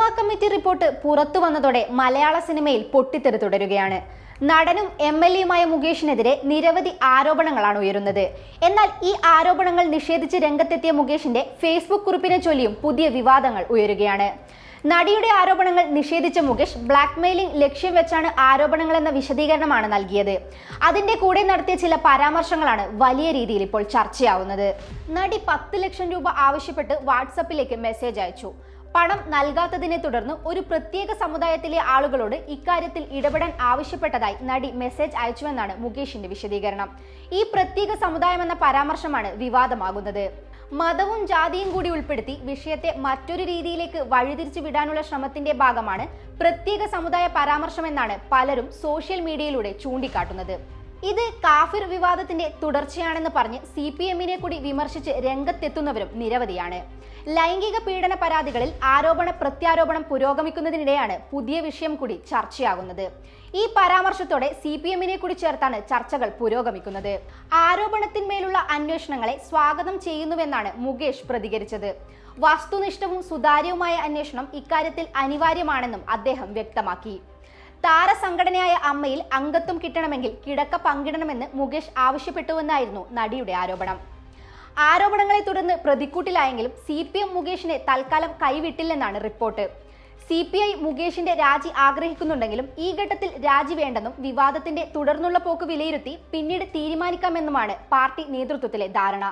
Hema committee report പുറത്തു വന്നതോടെ മലയാള സിനിമയിൽ പൊട്ടിത്തെറി തുടരുകയാണ്. നടനും എം എൽ എയുമായ മുകേഷിനെതിരെ നിരവധി ആരോപണങ്ങളാണ് ഉയരുന്നത്. എന്നാൽ ഈ ആരോപണങ്ങൾ നിഷേധിച്ച് രംഗത്തെത്തിയ മുകേഷിന്റെ ഫേസ്ബുക്ക് കുറിപ്പിനെ ചൊല്ലിയും പുതിയ വിവാദങ്ങൾ ഉയരുകയാണ്. നടിയുടെ ആരോപണങ്ങൾ നിഷേധിച്ച മുകേഷ് ബ്ലാക്ക്മെയിലിംഗ് ലക്ഷ്യം വെച്ചാണ് ആരോപണങ്ങൾ എന്ന വിശദീകരണമാണ് നൽകിയത്. അതിന്റെ കൂടെ നടത്തിയ ചില പരാമർശങ്ങളാണ് വലിയ രീതിയിൽ ഇപ്പോൾ ചർച്ചയാവുന്നത്. നടി പത്ത് ലക്ഷം രൂപ ആവശ്യപ്പെട്ട് വാട്സപ്പിലേക്ക് മെസ്സേജ് അയച്ചു. പണം നൽകാത്തതിനെ തുടർന്ന് ഒരു പ്രത്യേക സമുദായത്തിലെ ആളുകളോട് ഇക്കാര്യത്തിൽ ഇടപെടാൻ ആവശ്യപ്പെട്ടതായി നടി മെസ്സേജ് അയച്ചുവെന്നാണ് മുകേഷിന്റെ വിശദീകരണം. ഈ പ്രത്യേക സമുദായം എന്ന പരാമർശമാണ് വിവാദമാകുന്നത്. മതവും ജാതിയും കൂടി ഉൾപ്പെടുത്തി വിഷയത്തെ മറ്റൊരു രീതിയിലേക്ക് വഴിതിരിച്ചു വിടാനുള്ള ശ്രമത്തിന്റെ ഭാഗമാണ് പ്രത്യേക സമുദായ പരാമർശമെന്നാണ് പലരും സോഷ്യൽ മീഡിയയിലൂടെ ചൂണ്ടിക്കാട്ടുന്നത്. ഇത് കാഫിർ വിവാദത്തിന്റെ തുടർച്ചയാണെന്ന് പറഞ്ഞ് സി പി എമ്മിനെ കൂടി വിമർശിച്ച് രംഗത്തെത്തുന്നവരും നിരവധിയാണ്. ലൈംഗിക പീഡന പരാതികളിൽ ആരോപണ പ്രത്യാരോപണം പുരോഗമിക്കുന്നതിനിടെയാണ് പുതിയ വിഷയം കൂടി ചർച്ചയാകുന്നത്. ഈ പരാമർശത്തോടെ സി പി എമ്മിനെ കൂടി ചേർത്താണ് ചർച്ചകൾ പുരോഗമിക്കുന്നത്. ആരോപണത്തിന്മേലുള്ള അന്വേഷണങ്ങളെ സ്വാഗതം ചെയ്യുന്നുവെന്നാണ് മുകേഷ് പ്രതികരിച്ചത്. വസ്തുനിഷ്ഠവും സുതാര്യവുമായ അന്വേഷണം ഇക്കാര്യത്തിൽ അനിവാര്യമാണെന്നും അദ്ദേഹം വ്യക്തമാക്കി. താരസംഘടനയായ അമ്മയിൽ അംഗത്വം കിട്ടണമെങ്കിൽ കിടക്ക പങ്കിടണമെന്ന് മുകേഷ് ആവശ്യപ്പെട്ടുവെന്നായിരുന്നു നടിയുടെ ആരോപണം. ആരോപണങ്ങളെ തുടർന്ന് പ്രതിക്കൂട്ടിലായെങ്കിലും സി പി എം മുകേഷിനെ തൽക്കാലം കൈവിട്ടില്ലെന്നാണ് റിപ്പോർട്ട്. സി പി ഐ മുകേഷിന്റെ രാജി ആഗ്രഹിക്കുന്നുണ്ടെങ്കിലും ഈ ഘട്ടത്തിൽ രാജി വേണ്ടെന്നും വിവാദത്തിന്റെ തുടർന്നുള്ള പോക്ക് വിലയിരുത്തി പിന്നീട് തീരുമാനിക്കാമെന്നുമാണ് പാർട്ടി നേതൃത്വത്തിലെ ധാരണ.